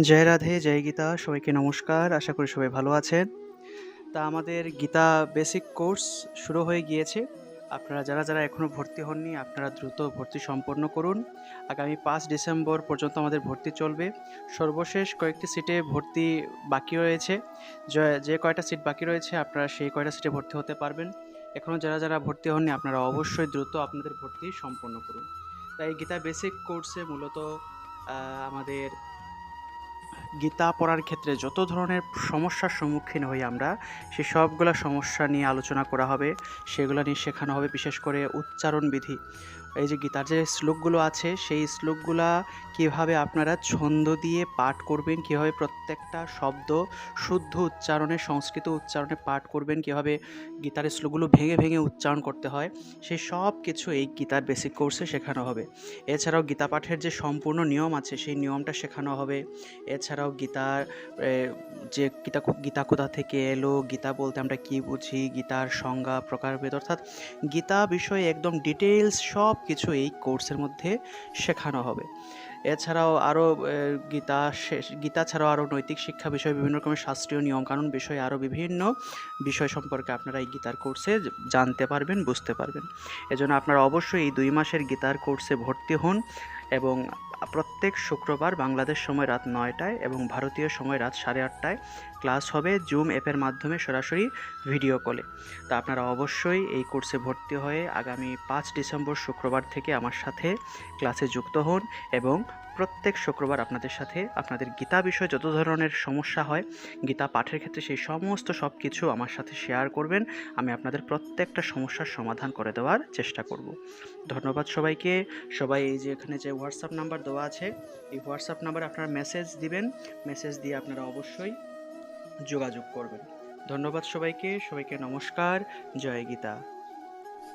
জয় রাধে, জয় গীতা, সবাইকে নমস্কার, আশা করি সবাই ভালো আছেন। তা আমাদের গীতা বেসিক কোর্স শুরু হয়ে গিয়েছে। আপনারা যারা যারা এখনও ভর্তি হননি, আপনারা দ্রুত ভর্তি সম্পন্ন করুন। আগামী পাঁচ ডিসেম্বর পর্যন্ত আমাদের ভর্তি চলবে। সর্বশেষ কয়েকটি সিটে ভর্তি বাকি রয়েছে। যে- কয়টা সিট বাকি রয়েছে, আপনারা সেই কয়টা সিটে ভর্তি হতে পারবেন। এখনও যারা যারা ভর্তি হননি, আপনারা অবশ্যই দ্রুত আপনাদের ভর্তি সম্পন্ন করুন। তাই গীতা বেসিক কোর্সে মূলত আমাদের গীতা পড়ার ক্ষেত্রে যত ধরনের সমস্যার সম্মুখীন হই আমরা, সে সবগুলো সমস্যা নিয়ে আলোচনা করা হবে। সেগুলো নিয়ে শেখানো হবে, বিশেষ করে উচ্চারণ বিধি। এই যে গীতার যে শ্লোকগুলো আছে, সেই শ্লোকগুলা কীভাবে আপনারা ছন্দ দিয়ে পাঠ করবেন, কীভাবে প্রত্যেকটা শব্দ শুদ্ধ উচ্চারণে, সংস্কৃত উচ্চারণে পাঠ করবেন, কীভাবে গীতার শ্লোকগুলো ভেঙে ভেঙে উচ্চারণ করতে হয় সেই সব কিছু এই গীতার বেসিক কোর্সে শেখানো হবে। এছাড়াও গীতা পাঠের যে সম্পূর্ণ নিয়ম আছে, সেই নিয়মটা শেখানো হবে। এছাড়াও গীতার যে গীতা গীতা কোথা থেকে এলো, গীতা বলতে আমরা কি বুঝি, গীতার সংজ্ঞা, প্রকারভেদ, অর্থাৎ গীতা বিষয়ে একদম ডিটেলস সব কিছু এই কোর্সের মধ্যে শেখানো হবে। এছাড়াও আরও গীতা গীতা ছাড়াও আরও নৈতিক শিক্ষা বিষয়ে বিভিন্ন রকমের শাস্ত্রীয় নিয়মকানুন বিষয়ে আরও বিভিন্ন বিষয় সম্পর্কে আপনারা এই গীতার কোর্সে জানতে পারবেন, বুঝতে পারবেন। এজন্য আপনারা অবশ্যই এই দুই মাসের গীতার কোর্সে ভর্তি হন এবং প্রত্যেক শুক্রবার বাংলাদেশ সময় রাত নয়টায় এবং ভারতীয় সময় রাত সাড়ে আটটায় ক্লাস হবে জুম অ্যাপের মাধ্যমে সরাসরি ভিডিও কলে। তা আপনারা অবশ্যই এই কোর্সে ভর্তি হয়ে আগামী পাঁচ ডিসেম্বর শুক্রবার থেকে আমার সাথে ক্লাসে যুক্ত হন এবং প্রত্যেক শুক্রবার আপনাদের সাথে আপনাদের গীতা বিষয়ে যত ধরনের সমস্যা হয়, গীতা পাঠের ক্ষেত্রে সেই সমস্ত সব কিছু আমার সাথে শেয়ার করবেন। আমি আপনাদের প্রত্যেকটা সমস্যার সমাধান করে দেওয়ার চেষ্টা করব। ধন্যবাদ সবাইকে। সবাই এই যে এখানে যে হোয়াটসঅ্যাপ নাম্বার দেওয়া আছে, এই হোয়াটসঅ্যাপ নাম্বারে আপনারা মেসেজ দিবেন। মেসেজ দিয়ে আপনারা অবশ্যই যোগাযোগ করবেন। ধন্যবাদ সবাইকে। সবাইকে নমস্কার। জয় গীতা।